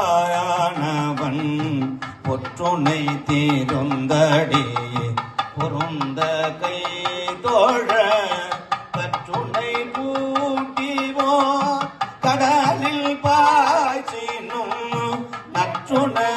சோதிவாயானவன் பொற்றுனை தீருந்தடி பொருந்த கை தோழ கற்றுனை கூட்டிவோ கடலில் பாய்ச்சினும் நற்றுணையாவது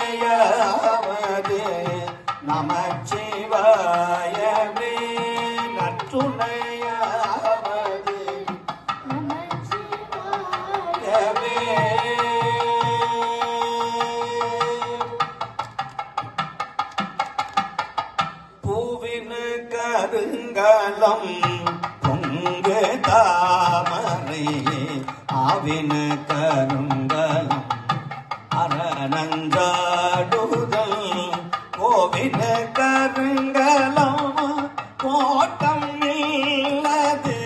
பூவினு கருங்கலம் பொங்கு தாமரை ஆவினு கருங்கலம் அரணங்காடுதல் கோவின கருங்கலம் கோட்டம் இல்லது.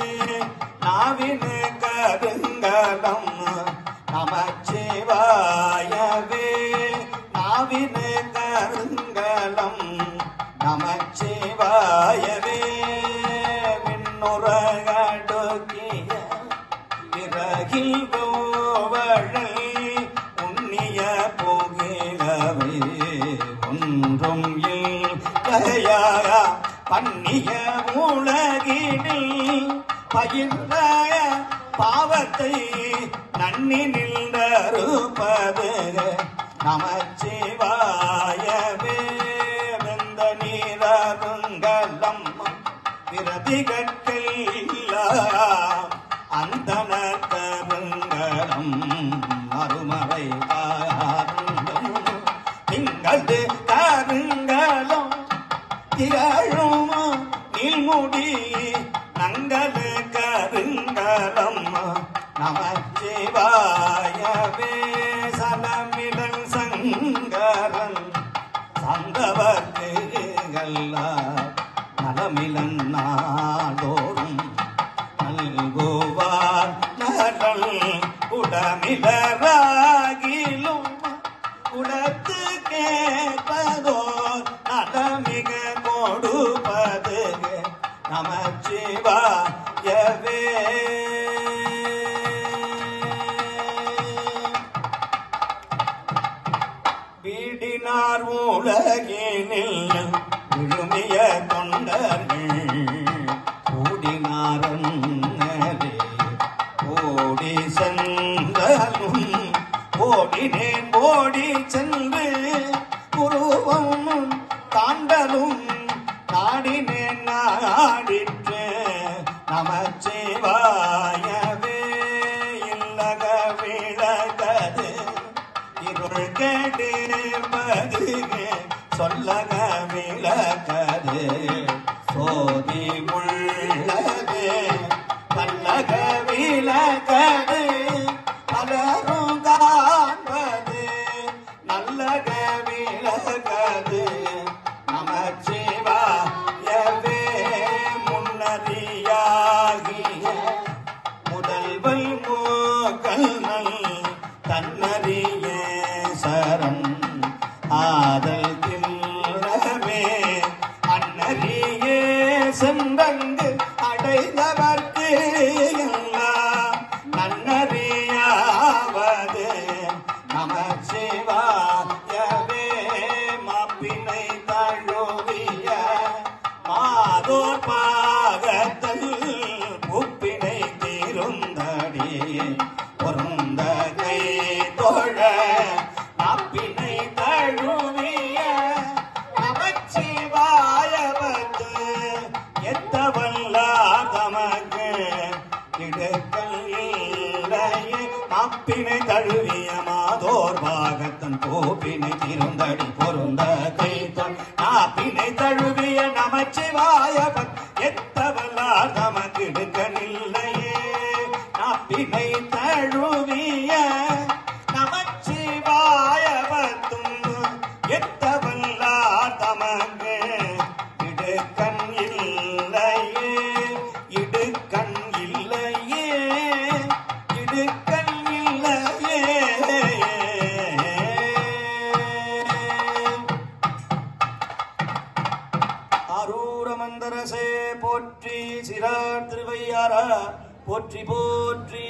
நாவின கருங்கலம் நமச்சிவாயவே. நாவின கருங்கலம் பிறகில் கோவழல் உண்ணிய போகிலவே ஒன்றும் இல்லையா பண்ணிய உலகினில் பயின்ற பாவத்தை நன்னி நின்றருப்பது நமச்சிவாயவே வெந்த நீரருங்கலம் பிரதிகட்கெல்லாம் அந்தன கருங்கலம் மறுமறை காருங்கம் திங்களது கருங்கலம் திகழும் நீள்முடி நங்கல் கருங்கலம் சிவாயவே சலமிலன் சங்கரன். சந்தவர்க்கு நலமிலன் நாடோ தமிழராகிலும் உடத்து கேட்பதோ நலமிக கொடுப்பது நமச்சிவாயவே வீடினார் உலகினில் விழுமிய தொண்டர்கள் ஓடினேன் ஓடி சென்று உருவம் தாண்டலும் நாடினேன் நாடிற்று. நமச்சிவாயவே இல்லக விளகது. இருள் கேட்டு சொல்லக விளகது. மாதோர் பாகத்தல் உப்பினை தீருந்தடி. பொருந்த கை தோழ நாப்பினை தழுவிய நமச்சிவாயவது எத்தவல்லார் தமக்கு இடுக்கல் இல்லையே. தழுவிய மாதோர் பாகத்தன் கோப்பினை திருந்தடி. பொருந்த கை நாப்பினை தழுவிய நமச்சிவாய எத்தவல்லார் சம்பந்தரசே போற்றி சிறார் திருவையாரா போற்றி போற்றி.